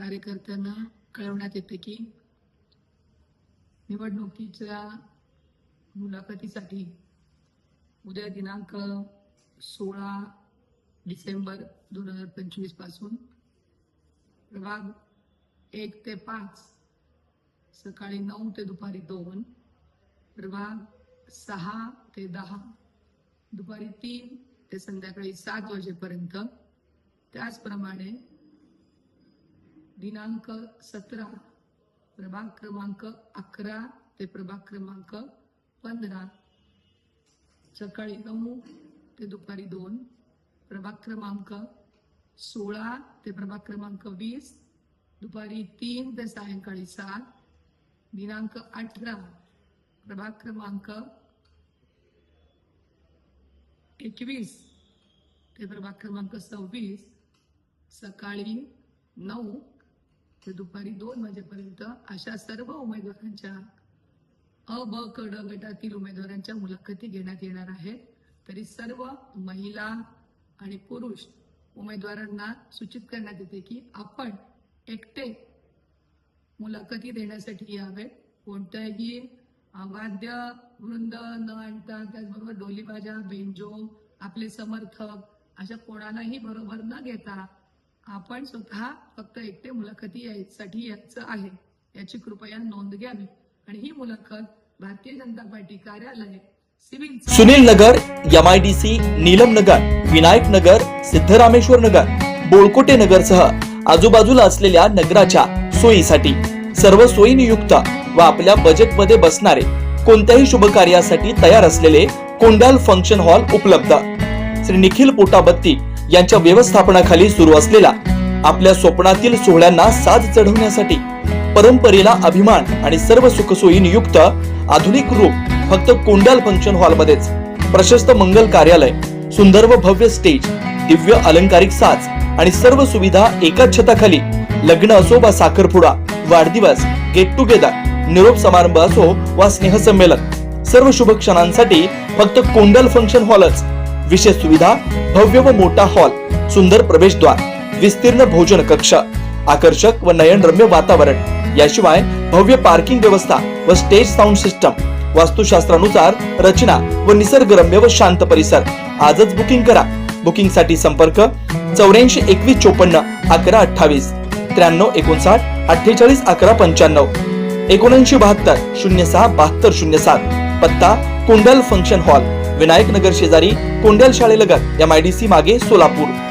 कार्यकर्त्यांना कळवण्यात येते की निवडणुकीच्या मुलाखतीसाठी उद्या दिनांक सोळा डिसेंबर दोन हजार पंचवीसपासून प्रभाग एक ते पाच सकाळी नऊ ते दुपारी दोन प्रभाग सहा ते दहा दुपारी तीन ते संध्याकाळी सात वाजेपर्यंत. त्याचप्रमाणे दिनांक सतरा प्रभाग क्रमांक अकरा ते प्रभाग क्रमांक पंधरा. सकाळी नऊ ते दुपारी दोन प्रभाग क्रमांक सोळा ते प्रभाग क्रमांक वीस दुपारी तीन ते सायंकाळी सात दिनांक अठरा प्रभाग क्रमांक एकवीस ते प्रभाग क्रमांक सव्वीस सकाळी नऊ ते दुपारी दोन वाजेपर्यंत अशा सर्व उमेदवारांच्या अ ब क ड गटातील उमेदवारांच्या मुलाखती घेण्यात येणार आहेत. तरी सर्व महिला आणि पुरुष उमेदवारांना सूचित करण्यात येते की आपण एकटे मुलाखती देण्यासाठी यावे. कोणत्याही वाद्य वृंद न आणता त्याचबरोबर डोलीबाजा बेंजो आपले समर्थक अशा कोणालाही बरोबर न घेता आपण सुद्धा फक्त एकटे मुलाखती यासाठी यायचं आहे. याची कृपया नोंद घ्यावी आणि ही मुलाखत भारतीय जनता पार्टी कार्यालय civil Sunil Nagar M I D C Neelam Nagar Vinayak Nagar Siddharameshwar Nagar Bolkote Nagar सह आजूबाजूला असलेल्या नगराच्या सोयीसाठी सर्व सोयीनियुक्त व आपल्या बजेटमध्ये बसणारे कोणत्याही शुभ कार्यासाठी तयार असलेले कोंडाल फंक्शन हॉल उपलब्ध. श्री निखिल पोटाबत्ती यांच्या व्यवस्थापनाखाली सुरू असलेला आपल्या स्वप्नातील सोहळ्यांना साज चढवण्यासाठी परंपरेला अभिमान आणि सर्व सुखसोयी युक्त आधुनिक रूप फक्त कोंडाल फंक्शन हॉल मध्येच प्रशस्त मंगल कार्यालय सुंदर व भव्य स्टेज दिव्य अलंकारिक साज आणि सर्व सुविधा एकाच छताखाली लग्न असो वा साखरपुडा वाढदिवस गेट टुगेदर निरोप समारंभ असो वा स्नेहसंमेलन सर्व शुभ क्षणांसाठी फक्त कोंडल फंक्शन हॉलच विशेष सुविधा भव्य व मोठा हॉल सुंदर प्रवेशद्वार विस्तीर्ण भोजन कक्ष आकर्षक व नयनरम्य वातावरण. याशिवाय भव्य पार्किंग व्यवस्था व स्टेज साऊंड सिस्टम वास्तुशास्त्रानुसार रचना व निसर्गरम्य व शांत परिसर. आजच बुकिंग करा. बुकिंगसाठी संपर्क चौऱ्याऐंशी एकवीस चोपन्न अकरा अठ्ठावीस त्र्याण्णव एकोणसाठ अठ्ठेचाळीस अकरा पंच्याण्णव एकोणऐंशी बहात्तर शून्य सहा बहात्तर शून्य सात. पत्ता कुंडल फंक्शन हॉल. विनायक नगर शेजारी कोंडल शाळेलगत एम आय डी सी मागे सोलापूर.